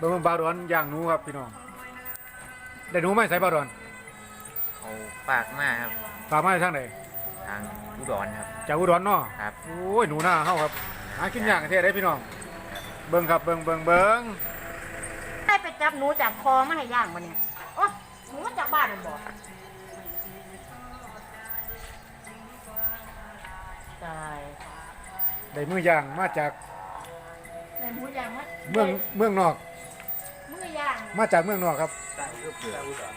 เบิ่งบาวดอนย่างหนูครับพี่น้องได้หนูไหมใส่บาวดอนเอาปากมาครับฝากมาทางไหนทางอุดรครับ จากอุดรเนาะครับ โอ้ยหนูหน้าเฮาครับหากินยากแท้ได้พี่น้องเบิ่งครับเบิ่งเบิ่งเบิ่งให้ไปจับหนูจากคอมาให้ย่างมาเนี่ยโอ้หนูมาจากบ้านมันบอกตายได้มือย่างมาจากในหมูย่างมัเมืองเมืองนอกมือย่าง มาจากเมืองนอกครับ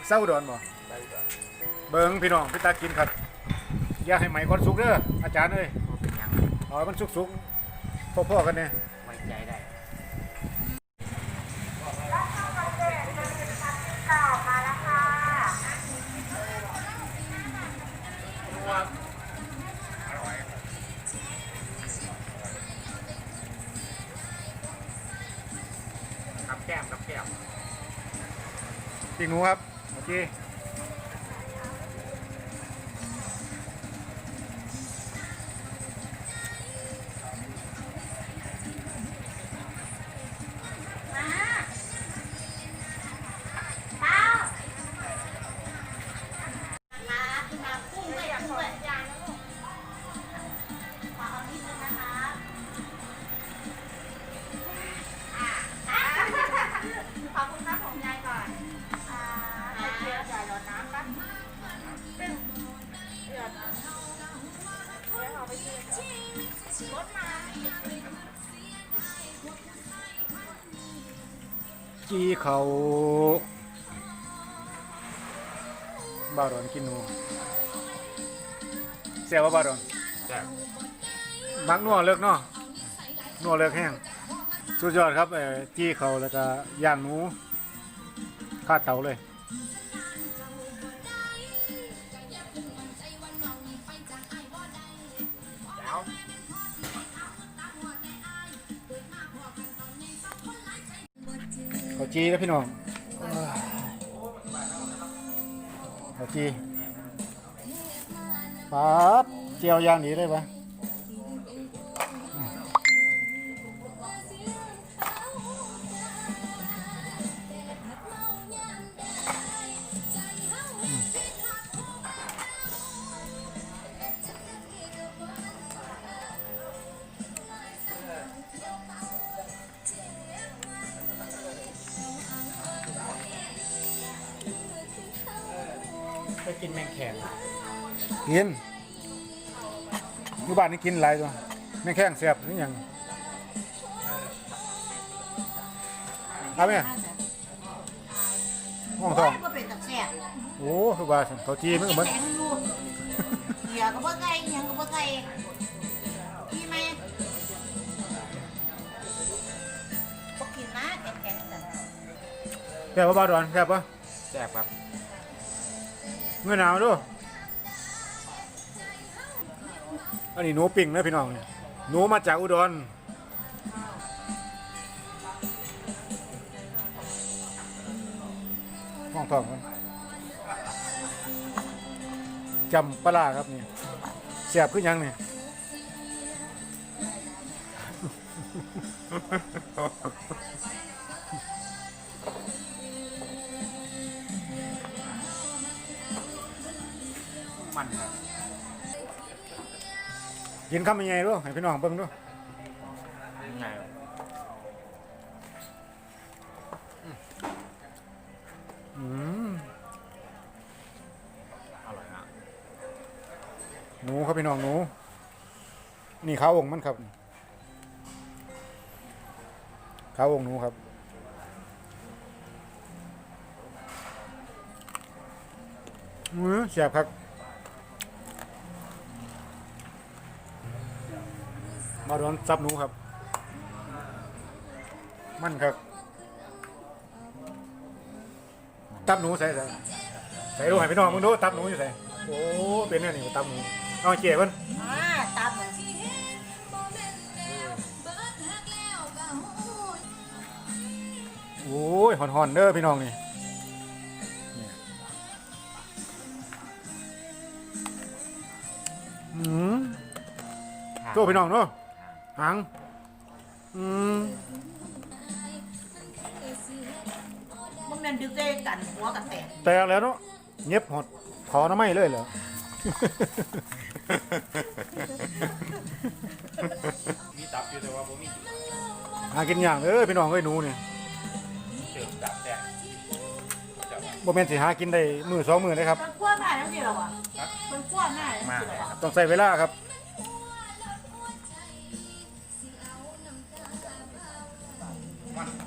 เซาอุดรบ่เบิ่งพี่น้องพี่ตากินครับอย่าให้ไหมก่อนสุกเด้ออาจารย์เอ้ยเป็นหยังเอาให้มันสุกๆพ่อๆกันเนี่ยไว้ใจได้กับ ทิงหมูครับโอเค ร์รถมาจีเขาบาวดอนกินหนูเสียว่าบาวดอนจ้ะมักนัวเลิกเนาะนัวเลิกแห้งสุดยอดครับเอ่อจี้เขาแล้วก็ย่างหนูข้าเตาเลย ขอจีนะพี่น้องขอจีปั๊บเจียวย่างหนีเลยปะ ไปกินแมงแข็งกินอยู่บ้านนี่กินหลายตัวแมงแข็งเสียบนี่ยังเอาไหมห้องทองก็เป็นตะแซ่บโอ้คือว่าซั่นเขาจีมันก็เหมือนแข็งอยู่เหี่ยก็บ่ไก่เหี่ยก็บ่ไก่พี่ไหมบ่กินนะแข็งๆแต่แซ่บปะบ้าวดอนแซ่บปะแซ่บครับ เมื่อหนาวด้วยอันนี้หนูปิ่งนะพี่น้องเนี่ยหนูมาจากอุดรห้องทองครับจำปลาครับนี่เสียบขึ้นยังเนี่ มันครับกินคำยังไงด้วยให้พี่น้องเบิ่งด้วยยังไงอืมอร่อยนะหนูครับพี่น้องหนู นี่ขาวองค์มันครับขาวองค์หนูครับมือเสียบครับ มาโดนจับหนูครับ มันครับตับหนูใส่ใส่ใส่ดูให้พี่น้องมึงดูตับหนูอยู่ใส่โอ้เป็นเนี่ยนี่ตับหนูเอาเจี๊ยบมันอ่าตามเลยโอ้ยหอนๆเด้อพี่น้องนี่นี่อืมโตพี่น้องเนาะ หางอืมแม่นดึกได้กันหัวกันแตกแตกแล้วเนาะเงียบหดถอน้ำไม่เลยเหรอ มีตับอยู่แต่ว่าผมมีหากินอย่างเอ้ยพี่น้องเอ้ยหนูนี่เติมตับแตกจับมาบ่แม่นสิหากินได้มือสองมือนะครับ มันขั้วหน้าจังซี่หรอวะมันขั้วหน้าจังซี่หรอวะต้องใส่เวลาครับ มัน